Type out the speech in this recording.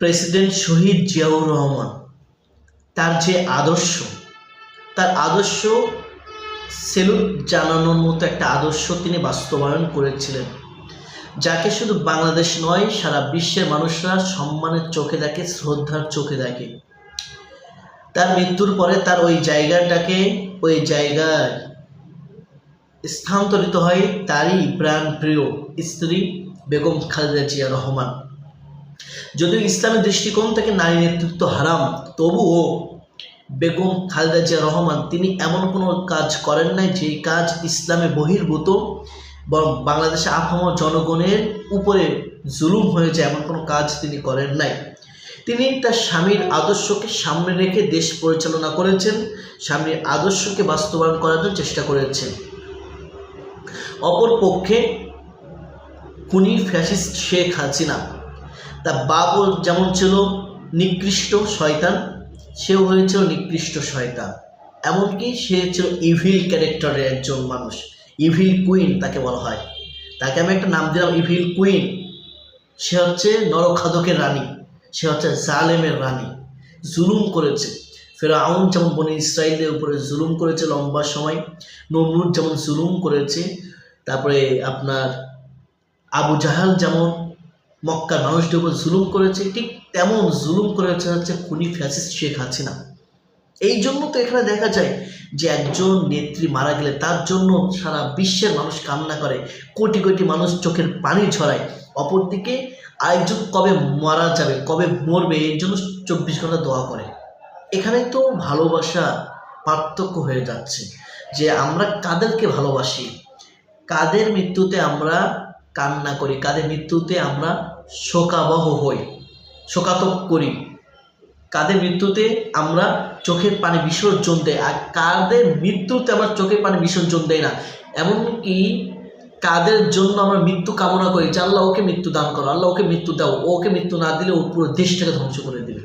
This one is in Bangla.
প্রেসিডেন্ট শহীদ জিয়াউর রহমান, তার যে আদর্শ, তার আদর্শ সেলুট জানানোর মতো একটা আদর্শ তিনি বাস্তবায়ন করেছিলেন, যাকে শুধু বাংলাদেশ নয়, সারা বিশ্বের মানুষরা সম্মানের চোখে দেখে, শ্রদ্ধার চোখে দেখে। তার মৃত্যুর পরে তার ওই জায়গাটাকে, ওই জায়গায় স্থানান্তরিত হয় তারই প্রাণপ্রিয় স্ত্রী বেগম খালেদা জিয়া রহমান। যদিও ইসলামের দৃষ্টিকোণ থেকে নারী নেতৃত্ব হারাম, তবুও বেগম খালেদা জিয়া রহমান তিনি এমন কোনো কাজ করেন নাই যে কাজ ইসলামে বহির্ভূত, বরং বাংলাদেশে আপামর জনগণের উপরে জুলুম হয়ে যায় এমন কোনো কাজ তিনি করেন নাই। তিনি তার স্বামীর আদর্শকে সামনে রেখে দেশ পরিচালনা করেছেন, স্বামীর আদর্শকে বাস্তবায়ন করার জন্য চেষ্টা করেছেন। অপর পক্ষে খুনি ফ্যাসিস্ট শেখ হাসিনা তার বাবু যেমন ছিল নিকৃষ্ট শয়তান, সেও হয়েছিল নিকৃষ্ট শয়তান। এমনকি সে ছিল ইভিল ক্যারেক্টারের একজন মানুষ ইভিল কুইন তাকে বলা হয়। তাকে আমি একটা নাম দিলাম ইভিল কুইন সে হচ্ছে নরখাদকের রানী, সে হচ্ছে জালেমের রানী, জুলুম করেছে। ফেরাউন যেমন বনি ইসরায়েলদের উপরে জুলুম করেছে লম্বা সময়, নমরুদ যেমন জুলুম করেছে, তারপরে আপনার আবু জাহাল যেমন মক্কার মানুষদের উপর জুলুম করেছে, ঠিক তেমন জুলুম করেছে হচ্ছে খুনি ফ্যাসিস্ট শেখ হাসিনা। এই জন্য তো এখানে দেখা যায় যে একজন নেত্রী মারা গেলে তার জন্য সারা বিশ্বের মানুষ কান্না করে, কোটি কোটি মানুষ চোখের পানি ছড়ায়। অপরদিকে আয়োজক কবে মারা যাবে, কবে মরবে, এর জন্য চব্বিশ ঘণ্টা দোয়া করে। এখানে তো ভালোবাসা পার্থক্য হয়ে যাচ্ছে যে আমরা কাদেরকে ভালোবাসি? কাদের মৃত্যুতে আমরা কান্না করি কাদের মৃত্যুতে আমরা শোকাবহ হই, শোকাতপ করি। কাদের মৃত্যুতে আমরা চোখের পানি বিসর্জন দেয় আর কাদের মৃত্যুতে আমরা চোখের পানি বিসর্জন দেয় না। এমনকি কাদের জন্য আমরা মৃত্যু কামনা করি যে, আল্লাহ ওকে মৃত্যু দান করো, আল্লাহ ওকে মৃত্যু দাও, ওকে মৃত্যু না দিলে ও পুরো দেশটাকে ধ্বংস করে দিবে।